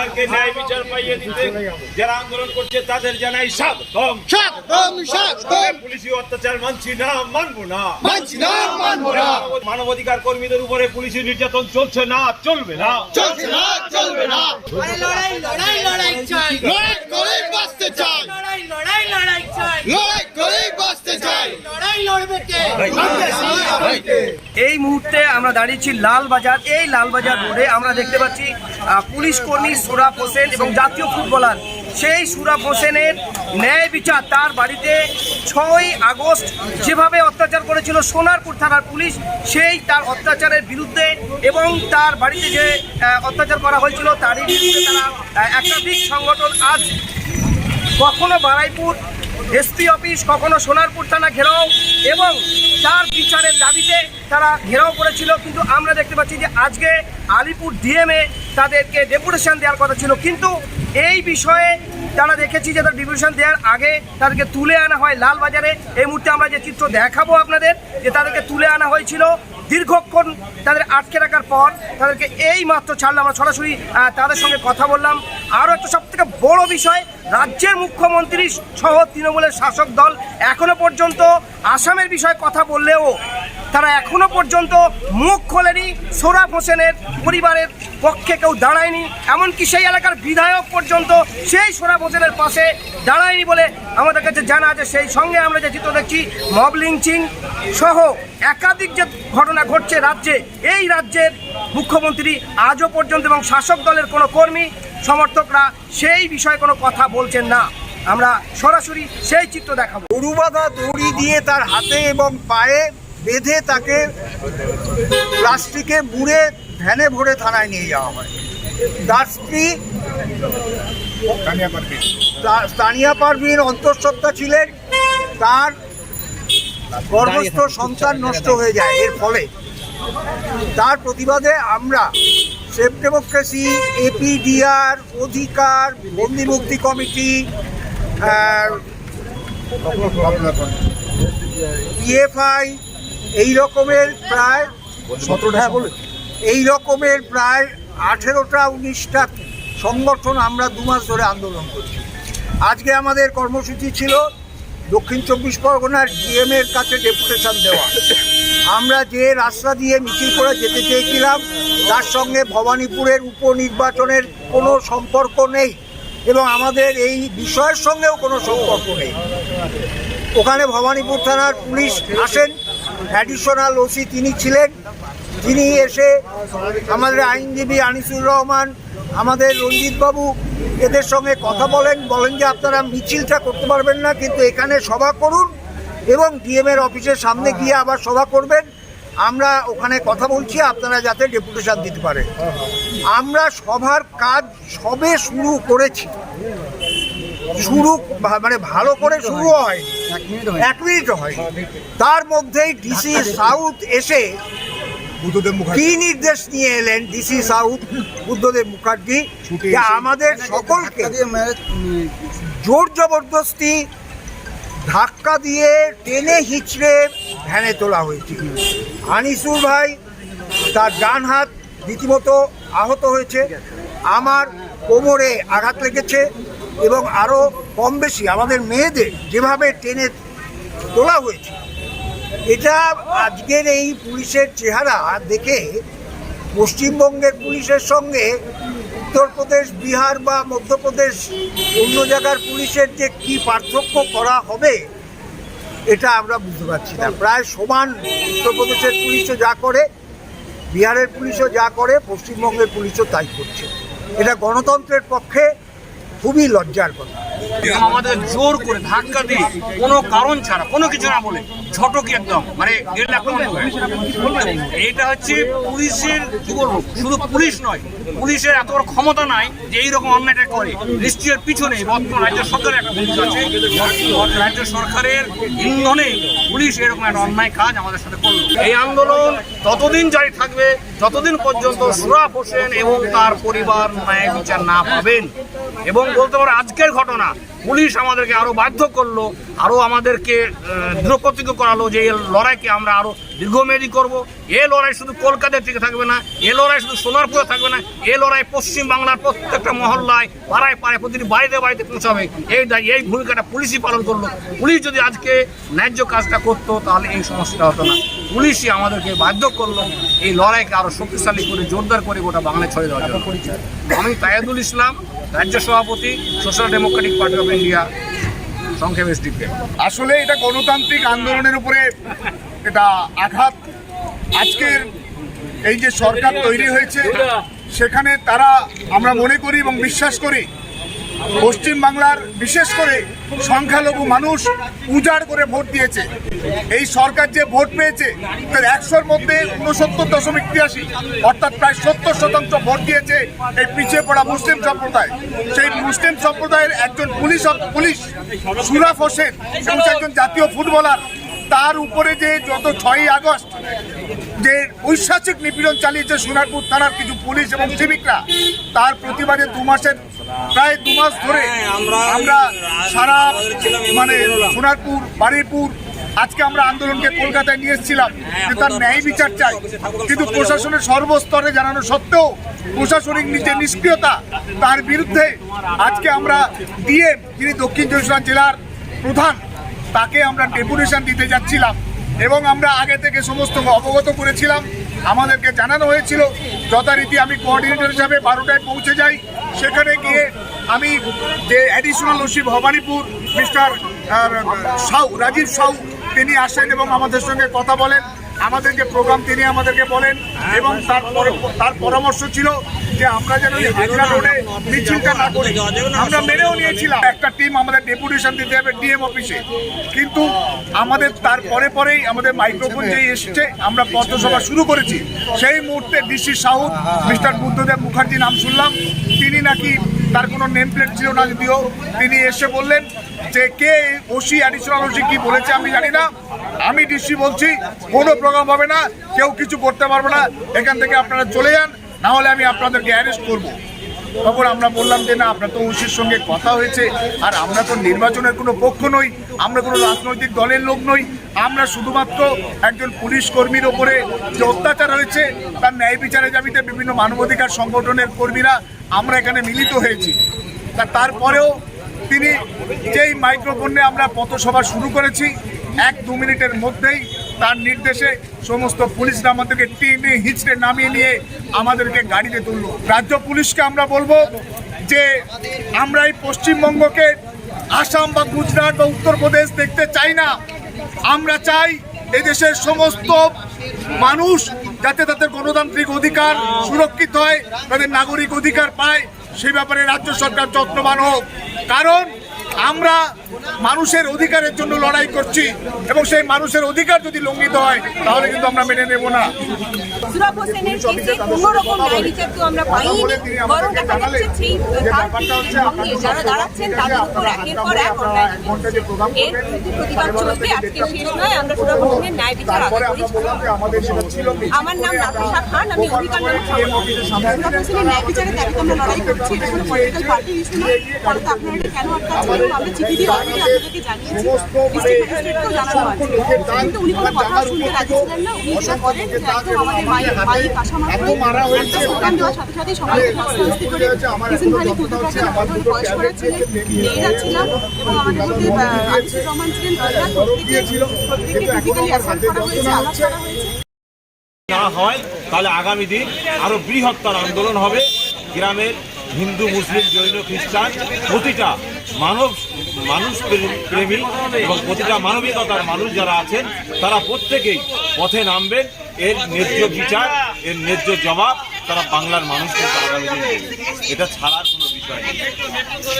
পরিবারকে ন্যায় বিচার পাইয়ে দিতে যারা আন্দোলন করছে তাদের জানাই স্বাগতম স্বাগতম স্বাগতম পুলিশি অত্যাচার মানছি না মানবো না। মানছি না মানবো না। মানবাধিকার কর্মীদের উপরে পুলিশি নির্যাতন চলছে না চলবে না। চলছে না চলবে না। আরে লড়াই লড়াই লড়াই চাই। লড়াই করেই বাঁচতে চাই। লড়াই লড়াই লড়াই চাই। লড়াই করেই বাঁচতে চাই। লড়াই লড়বে কে? এই মুহূর্তে আমরা দাঁড়িয়েছি লালবাজার। এই লালবাজার রোডে আমরা দেখতে পাচ্ছি পুলিশ কর্মী সুরাব হোসেন এবং জাতীয় ফুটবলার। সেই সুরাব হোসেনের ন্যায় বিচার তার বাড়িতে ছয় আগস্ট যেভাবে অত্যাচার করেছিল সোনারপুর থানার পুলিশ, সেই তার অত্যাচারের বিরুদ্ধে এবং তার বাড়িতে যে অত্যাচার করা হয়েছিল তারই বিরুদ্ধে তারা একাধিক সংগঠন আজ কখনো বারাইপুর এসপি অফিস কখনো সোনারপুর থানা ঘেরাও এবং তার বিচারের দাবিতে তারা ঘেরাও করেছিল, কিন্তু আমরা দেখতে পাচ্ছি যে আজকে আলিপুর ডিএমএ তাদেরকে ডেপুটেশন দেওয়ার কথা ছিল। কিন্তু এই বিষয়ে তারা দেখেছি যে তার ডিপুটেশন দেওয়ার আগে তাদেরকে তুলে আনা হয় লালবাজারে। এই মুহূর্তে আমরা যে চিত্র দেখাবো আপনাদের, যে তাদেরকে তুলে আনা হয়েছিল, দীর্ঘক্ষণ তাদের আটকে রাখার পর তাদেরকে এই মাত্র ছাড়লাম। আমরা সরাসরি তাদের সঙ্গে কথা বললাম। আরও একটা সব থেকে বড় বিষয়, রাজ্যের মুখ্যমন্ত্রী সহ তৃণমূলের শাসক দল এখনও পর্যন্ত আসামের বিষয়ে কথা বললেও তারা এখনও পর্যন্ত মুখ খোলেনি, সোরাব হোসেনের পরিবারের পক্ষে কেউ দাঁড়ায়নি, এমনকি সেই এলাকার বিধায়ক পর্যন্ত সেই সোরাব হোসেনের পাশে দাঁড়ায়নি বলে আমাদের কাছে জানা আছে। সেই সঙ্গে আমরা যে চিত্র দেখছি, মব লিঞ্চিং সহ একাধিক যে ঘটনা ঘটছে রাজ্যে, এই রাজ্যের মুখ্যমন্ত্রী আজও পর্যন্ত এবং শাসক দলের কোনো কর্মী, সমর্থকরা সেই বিষয়ে কোনো কথা বলছেন না। আমরা সরাসরি সেই চিত্র দেখাবো। গরু দড়ি দিয়ে তার হাতে এবং পায়ে বেঁধে তাকে প্লাস্টিকে মুড়ে ভ্যানে ভরে থানায় নিয়ে যাওয়া হয়। তার স্ত্রী তানিয়া পারভিন অন্তঃসত্ত্বা ছিলেন। তার গর্ভস্থ সন্তান নষ্ট হয়ে যায়। এর ফলে তার প্রতিবাদে আমরা সেফ ডেমোক্রেসি এপিডিআর অধিকার বন্দি মুক্তি কমিটি পিএফআই এই রকমের প্রায় সতেরোটা বলে এই রকমের প্রায় আঠেরোটা উনিশটা সংগঠন আমরা দু মাস ধরে আন্দোলন করছি। আজকে আমাদের কর্মসূচি ছিল দক্ষিণ চব্বিশ পরগনার ডিএম এর কাছে ডেপুটেশন দেওয়া। আমরা যে রাস্তা দিয়ে মিছিল করে যেতে চেয়েছিলাম তার সঙ্গে ভবানীপুরের উপনির্বাচনের কোনো সম্পর্ক নেই এবং আমাদের এই বিষয়ের সঙ্গেও কোনো সম্পর্ক নেই। ওখানে ভবানীপুর থানার পুলিশ আসেন অ্যাডিশনাল ওসি তিনি ছিলেন। তিনি এসে আমাদের আইনজীবী আনিসুর রহমান, আমাদের রঞ্জিতবাবু এদের সঙ্গে কথা বলেন। বলেন যে আপনারা মিছিলটা করতে পারবেন না, কিন্তু এখানে সভা করুন এবং ডিএমের অফিসের সামনে গিয়ে আবার সভা করবেন। আমরা ওখানে কথা বলছি, আপনারা যাতে ডেপুটেশন দিতে পারে আমরা সভার কাজ সবে শুরু করেছি। শুরু মানে ভালো করে শুরু হয়। এক মিনিট হয়। তার মধ্যেই ডিসি সাউথ এসে কি নির্দেশ নিয়ে এলেন ডিসি সাউথ বুদ্ধদেব মুখার্জি? যে আমাদের সকলকে জোর জবরদস্তি ধাক্কা দিয়ে টেনে হিচড়ে ভ্যানে তোলা হয়েছে। আনিসুর ভাই তার ডান হাত রীতিমতো আহত হয়েছে। আমার কোমরে আঘাত লেগেছে। এবং আরও কম বেশি আমাদের মেয়েদের যেভাবে টেনে তোলা হয়েছে। এটা আজকের এই পুলিশের চেহারা দেখে পশ্চিমবঙ্গের পুলিশের সঙ্গে উত্তরপ্রদেশ, বিহার বা মধ্যপ্রদেশ অন্য জায়গার পুলিশের যে কি পার্থক্য করা হবে, এটা আমরা বুঝতে পারছি না। প্রায় সমান উত্তরপ্রদেশের পুলিশও যা করে, বিহারের পুলিশও যা করে, পশ্চিমবঙ্গের পুলিশও তাই করছে। এটা গণতন্ত্রের পক্ষে খুবই লজ্জার কথা। আমাদের জোর করে ধাক্কা দিয়ে কোনো কারণ ছাড়া, কোনো কিছু না বলে ঝটকি একদম মানে এটা হচ্ছে পুলিশের কি বলব শুধু পুলিশ নয়, পুলিশের এত বড় ক্ষমতা নাই যে এইরকম অন্যায়টা করে। নিশ্চয়ের পিছনে বর্তমান রাজ্য সরকারের একটা ভূমিকা আছে। রাজ্য সরকারের ইন্ধনে পুলিশ এরকম একটা অন্যায় কাজ আমাদের সাথে করল। এই আন্দোলন ততদিন জারি থাকবে, যতদিন পর্যন্ত সুরাফ হোসেন এবং তার পরিবার ন্যায় বিচার না পাবেন, এবং বলতে পারো, আজকের ঘটনা। পুলিশ আমাদেরকে আরও বাধ্য করল, আরও আমাদেরকে দৃঢ়প্রতিজ্ঞ করালো যে এই লড়াইকে আমরা আরও দীর্ঘমেয়াদী করব। এ লড়াই শুধু কলকাতার থেকে থাকবে না, এ লড়াই শুধু সোনারপুরে থাকবে না, এ লড়াই পশ্চিম বাংলার প্রত্যেকটা মহল্লায়, পাড়ায় পাড়ায়, প্রতিটি বাড়িতে বাড়িতে পৌঁছাবে। এই এই ভূমিকাটা পুলিশই পালন করল। পুলিশ যদি আজকে ন্যায্য কাজটা করতো, তাহলে এই সমস্যাটা হতো না। পুলিশই আমাদেরকে বাধ্য করল এই লড়াইকে আরও শক্তিশালী করে, জোরদার করে গোটা বাংলায় ছড়িয়ে জন্য। আমি তায়াদুল ইসলাম রাজ্য সভাপতি social democratic party of India সংক্ষেপ এসডিপি আসলে এটা গণতান্ত্রিক আন্দোলনের উপরে এটা আঘাত। আজকের এই যে সরকার তৈরি হয়েছে, সেখানে তারা আমরা মনে করি এবং বিশ্বাস করি পশ্চিম বাংলার বিশেষ করে সংখ্যালঘু মানুষ উজাড় করে ভোট দিয়েছে। এই সরকার যে ভোট পেয়েছে, তার একশোর মধ্যে উনসত্তর দশমিক তিরাশি, অর্থাৎ প্রায় সত্তর শতাংশ ভোট দিয়েছে এই পিছিয়ে পড়া মুসলিম সম্প্রদায়। সেই মুসলিম সম্প্রদায়ের একজন পুলিশ পুলিশ, সুরাফ হোসেন একজন জাতীয় ফুটবলার, তার উপরে যে যত ছয়ই আগস্ট যে ঐশাসিক নিপীড়ন চালিয়েছে সোনারপুর থানার কিছু পুলিশ এবং সিভিকরা তার প্রতিবাদে দু মাসের প্রায় দু মাস ধরে আমরা সারা মানে সোনারপুর বারুইপুর আজকে আমরা আন্দোলনকে কলকাতায় নিয়ে এসেছিলাম। যে তার ন্যায় বিচার চাই। কিন্তু প্রশাসনের সর্বস্তরে জানানো সত্ত্বেও প্রশাসনিক যে নিষ্ক্রিয়তা তার বিরুদ্ধে আজকে আমরা ডিএম যিনি দক্ষিণ চব্বিশ জেলার প্রধান তাকে আমরা ডেপুটেশন দিতে যাচ্ছিলাম। এবং আমরা আগে থেকে সমস্ত অবগত করেছিলাম। আমাদেরকে জানানো হয়েছিল, যথারীতি আমি কোঅর্ডিনেটর হিসাবে বারোটায় পৌঁছে যাই। সেখানে গিয়ে আমি যে additional OC Bhabanipur mister Shaw, Rajiv Shaw, তিনি আসেন এবং আমাদের সঙ্গে কথা বলেন। আমাদেরকে প্রোগ্রাম তিনি আমাদেরকে বলেন এবং তার তার পরামর্শ ছিল যে আমরা যেন হাজরা রোডে মিছিলটা না করি। আমরা মেনেও নিয়েছিলাম। একটা টিম আমাদের ডেপুটেশন দিতে হবে ডিএম অফিসে কিন্তু আমাদের তার পরে পরেই আমাদের মাইক্রোফোন যেই এসছে আমরা পথসভা শুরু করেছি। সেই মুহূর্তে DC south mister Buddhadeb Mukherjee নাম শুনলাম। তিনি নাকি তার কোনো নেম প্লেট ছিল না যদিও। তিনি এসে বললেন যে কে ওসি অ্যাডিশনাল ওসি কি বলেছে আমি জানি না। আমি ডিসি বলছি, কোনো প্রোগ্রাম হবে না, কেউ কিছু করতে পারবে না, এখান থেকে আপনারা চলে যান না হলে আমি আপনাদেরকে অ্যারেস্ট করব। তখন আমরা বললাম যে, না আপনার তো ওসির সঙ্গে কথা হয়েছে, আর আমরা তো নির্বাচনের কোনো পক্ষ নই, আমরা কোনো রাজনৈতিক দলের লোক নই, আমরা শুধুমাত্র একজন পুলিশ কর্মীর ওপরে যে অত্যাচার হয়েছে, তার ন্যায় বিচারের দাবিতে বিভিন্ন মানবাধিকার সংগঠনের কর্মীরা আমরা এখানে মিলিত হয়েছি। তা তারপরেও তিনি যেই মাইক্রোফোনে আমরা পথসভা শুরু করেছি এক দু মিনিটের মধ্যেই তার নির্দেশে সমস্ত পুলিশরা আমাদেরকে টেনে হিচড়ে নামিয়ে নিয়ে আমাদেরকে গাড়িতে তুলল। রাজ্য পুলিশকে আমরা বলব যে আমরা এই পশ্চিমবঙ্গকে আসাম বা গুজরাট বা উত্তরপ্রদেশ দেখতে চাই না। আমরা চাই এদেশের সমস্ত মানুষ যাতে তাদের গণতান্ত্রিক অধিকার সুরক্ষিত হয়, তাদের নাগরিক অধিকার পায়, সে ব্যাপারে রাজ্য সরকার যত্নবান হোক। কারণ আমরা মানুষের অধিকারের জন্য লড়াই করছি এবং সেই মানুষের অধিকার যদি লঙ্ঘিত হয় তাহলে কিন্তু আমরা মেনে নেব না। আমরা নেমে নাফিসা খান আমি অধিকার নামে আমরা লড়াই করছি এটা কোনো পলিটিক্যাল পার্টি ইস্যু না। আপনারা কেন আটকাচ্ছেন? আমরা চিঠি দিয়ে অলরেডি আপনাদেরকে জানিয়েছি। ডিস্ট্রিক্ট ম্যাজিস্ট্রেটকেও জানানো আছে। কিন্তু উনি কোনো কথা শুনতে রাজি ছিলেন না। উনি যেটা করেন যে একদম আমাদের মাই মাই পাশা মাত্র একটা স্লোগান দেওয়ার সাথে সাথে সবাইকে ধস্তাধস্তি করে রিসেন্ট ভালি কোথাও আছে আমাদের বয়স করা ছিলেন মেয়েরা ছিলাম এবং আমাদের মধ্যে আদিসুর রহমান ছিলেন তারা প্রত্যেকে প্রত্যেকে ফিজিক্যালি অ্যাসাল্ট করা হয়েছে আঘাত করা হয়েছে। না হয় তাহলে আগামী দিন আরও বৃহত্তর আন্দোলন হবে। গ্রামের হিন্দু মুসলিম জৈন খ্রিস্টান প্রতিটা মানব, মানুষ প্রেমী- এবং প্রতিটা মানবিকতার মানুষ যারা আছেন, তারা প্রত্যেকেই পথে নামবেন। এর ন্যায্য বিচার, এর ন্যায্য জবাব তারা বাংলার মানুষকে এটা ছাড়ার কোনো বিষয় নেই।